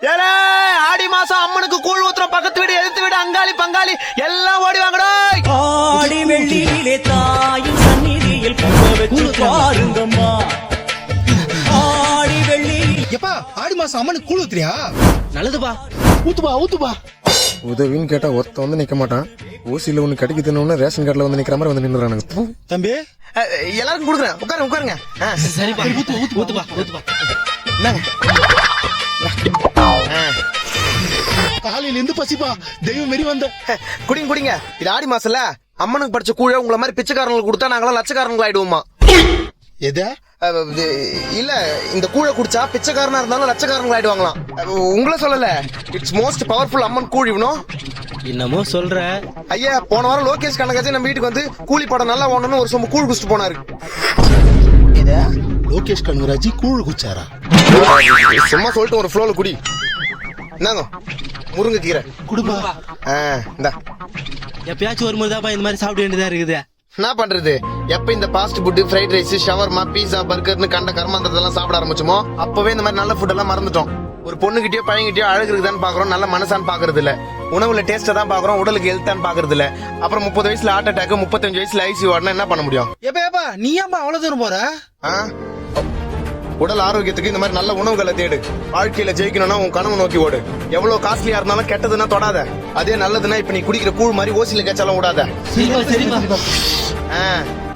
ஏலே ஆடி மாசம் அம்மனுக்கு கூழ் ஊத்துறோம். பக்கத்து வீடு எதிர்த்து வீடு அங்காளி பங்காளி எல்லாம் ஓடி வாங்கடா ஆடி வெள்ளியிலே தாயின் சந்நிதியில் பாருங்கம்மா. ஆடி வெள்ளி. எப்பா ஆடி மாசம் அம்மனுக்கு கூழ் ஊத்துறியா? நல்லதுப்பா. ஊத்துப்பா ஊத்துப்பா. உதவின்னு கேட்டா ஒருத்த வந்து நிக்க மாட்டான். ஓசியில ஒண்ணு கிடைக்குதுன்னு ரேஷன் கார்டுல வந்து நிக்கிற மாதிரி வந்து நின்னுறானுங்க. தூ. தம்பி? எல்லாருக்கும் கொடுக்குறேன். உட்காருங்க உட்காருங்க. சரிப்பா. ஊத்து ஊத்து ஊத்துப்பா ஊத்துப்பா. இந்தாங்க. காலையில இருந்து பசிப்பா. தெய்வம் மாரி வந்த. குடிங்க குடிங்க. இது ஆடி மாசம்ல அம்மனுக்கு படிச்ச கூழ உங்களை மாதிரி பிச்சைக்காரங்களுக்கு கொடுத்தா நாங்களாம் லட்சக்காரங்களா ஆயிடுவோமா எத இல்ல இந்த கூழ குடிச்சா பிச்சைக்காரனா இருந்தாலும் லட்சக்காரங்களா ஆயிடுவாங்களாம் உங்களை சொல்லல. இட்ஸ் மோஸ்ட் பவர்ஃபுல் அம்மன் கூழ் இவனும் என்னமோ சொல்ற. ஐயா போன வாரம் லோகேஷ் கனகாஜி நம்ம வீட்டுக்கு வந்து கூலி படம் நல்லா ஓடணும்னு ஒரு சொம்பு கூழ் குடிச்சிட்டு போனாரு. லோகேஷ் கனகராஜி கூழ் குச்சாரா சும்மா சொல்லிட்டு ஒரு ஃப்ளோல குடி. என்னங்க முருங்கை கீரை குடுப்பா ஆ, இந்தா. எப்பயாச்சும் ஒரு முறைதாப்பா இந்த மாதிரி சாப்பிட வேண்டியதா இருக்குது. என்ன பண்றது? எப்ப இந்த fast food fried rice shawarma pizza பர்கர்னு கண்ட கர்மாந்திரத்தெல்லாம் சாப்பிட ஆரம்பிச்சோமோ அப்பவே இந்த மாதிரி நல்ல ஃபுட் எல்லாம் மறந்துட்டோம். ஒரு பொண்ணுகிட்டயோ பையன்கிட்டயோ அழகு இருக்குதான்னு பாக்குறோம் நல்ல மனசான்னு பாக்குறது இல்ல உணவுல டேஸ்ட்டை தான் பாக்குறோம் உடலுக்கு ஹெல்த்தான்னு பாக்குறது இல்ல அப்புறம் முப்பது வயசுல ஹார்ட் அட்டாக் முப்பத்தஞ்சு வயசுல ஐசி வார்டுனா என்ன பண்ண முடியும்? எப்பா எப்பா நீ ஏன்பா அவ்வளவு தூரம் போற? உடல் ஆரோக்கியத்துக்கு இந்த மாதிரி நல்ல உணவுகளை தேடு. வாழ்க்கையில ஜெயிக்கணும்னா உன் கனவு நோக்கி ஓடு. எவ்வளவு காஸ்ட்லியா இருந்தாலும் கெட்டதுன்னா தொடாத. அதே நல்லதுன்னா இப்ப நீ குடிக்கிற கூழ் மாதிரி ஓசில கேச்சாலும் விடாத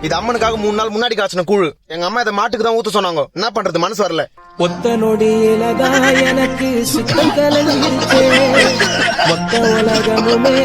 இது அம்மனுக்காக மூணு நாள் முன்னாடி காய்ச்சின கூழ். எங்க அம்மா இதை மாட்டுக்கு தான் ஊத்த சொன்னாங்க. என்ன பண்றது மனசு வரல. ஒத்த நொடியிலதான் எனக்கு உலகமுமே